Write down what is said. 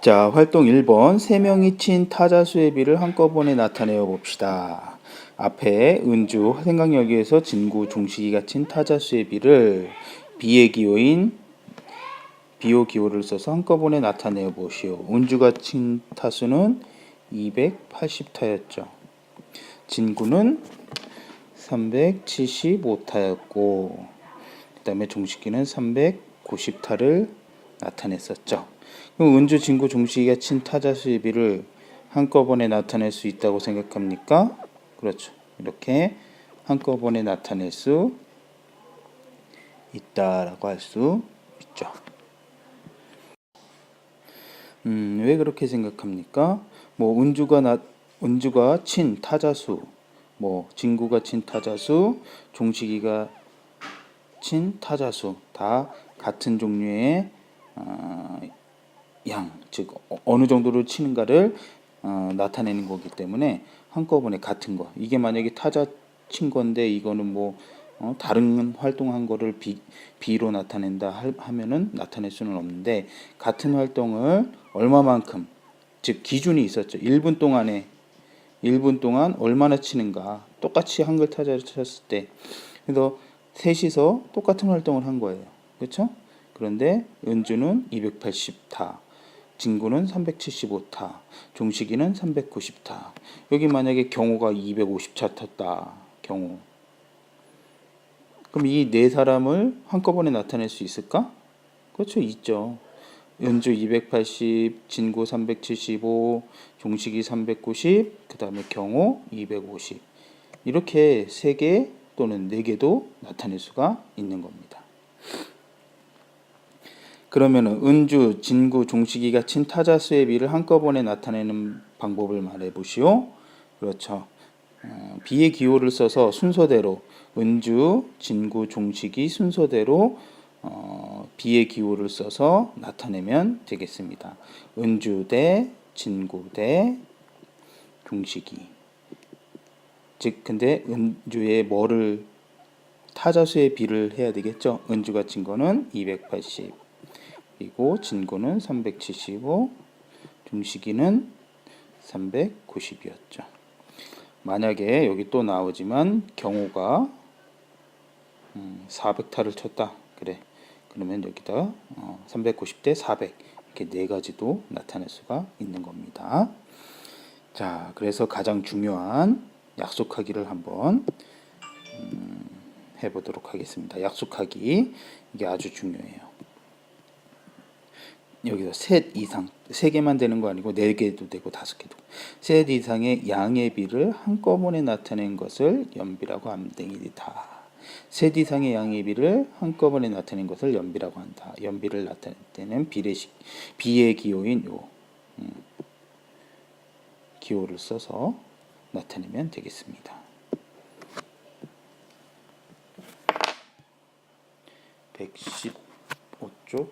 자, 활동 1번. 세 명이 친 타자수의 비를 한꺼번에 나타내어 봅시다. 앞에 은주, 생각여기에서 진구, 종식이가 친 타자수의 비를 비의 기호인 비호 기호를 써서 한꺼번에 나타내어 보시오. 은주가 친 타수는 280타였죠. 진구는 375타였고, 그 다음에 종식이는 390타를 나타냈었죠. 그럼 은주, 진구, 종식이가 친 타자 수비를 한꺼번에 나타낼 수 있다고 생각합니까? 그렇죠. 이렇게 한꺼번에 나타낼 수 있다라고 할 수 있죠. 음, 왜 그렇게 생각합니까? 뭐 은주가 나 은주가 친 타자수, 뭐 진구가 친 타자수, 종식이가 친 타자수 다 같은 종류의 어, 양, 즉 어- 어느 정도로 치는가를 어, 나타내는 거기 때문에 한꺼번에 같은 거. 이게 만약에 타자 친 건데 이거는 뭐 어, 다른 활동한 거를 비, 비로 나타낸다 할- 하면은 나타낼 수는 없는데 같은 활동을 얼마만큼 즉 기준이 있었죠. 1분 동안에 1분 동안 얼마나 치는가 똑같이 한글 타자를 쳤을 때 그래서 셋이서 똑같은 활동을 한 거예요. 그렇죠? 그런데 은주는 280타, 진구는 375타, 종식이는 390타. 여기 만약에 경호가 250차 탔다. 경호. 그럼 이 네 사람을 한꺼번에 나타낼 수 있을까? 그렇죠, 있죠. 연주 280, 진구 375, 종식이 390, 그 다음에 경호 250. 이렇게 세개 또는 네 개도 나타낼 수가 있는 겁니다. 그러면은 은주, 진구, 종식이가 친 타자수의 비를 한꺼번에 나타내는 방법을 말해 보시오. 그렇죠. 어, 비의 기호를 써서 순서대로 은주, 진구, 종식이 순서대로 어, 비의 기호를 써서 나타내면 되겠습니다. 은주 대 진구 대 종식이. 즉 근데 은주의 뭐를 타자수의 비를 해야 되겠죠. 은주가 친 거는 280. 그리고 진구는 375, 중식이는 390이었죠. 만약에 여기 또 나오지만 경호가 음, 400타를 쳤다. 그래. 그러면 여기다 어, 390대 400 이렇게 네 가지도 나타낼 수가 있는 겁니다. 자, 그래서 가장 중요한 약속하기를 한번 음, 해보도록 하겠습니다. 약속하기 이게 아주 중요해요. 여기서 셋 이상 세 개만 되는 거 아니고 네 개도 되고 다섯 개도 셋 이상의 양의 비를 한꺼번에 나타낸 것을 연비라고 됩니다. 셋 이상의 양의 비를 한꺼번에 나타낸 것을 연비라고 한다. 연비를 나타낼 때는 비례 식 비의 기호인 요 음, 기호를 써서 나타내면 되겠습니다. 115쪽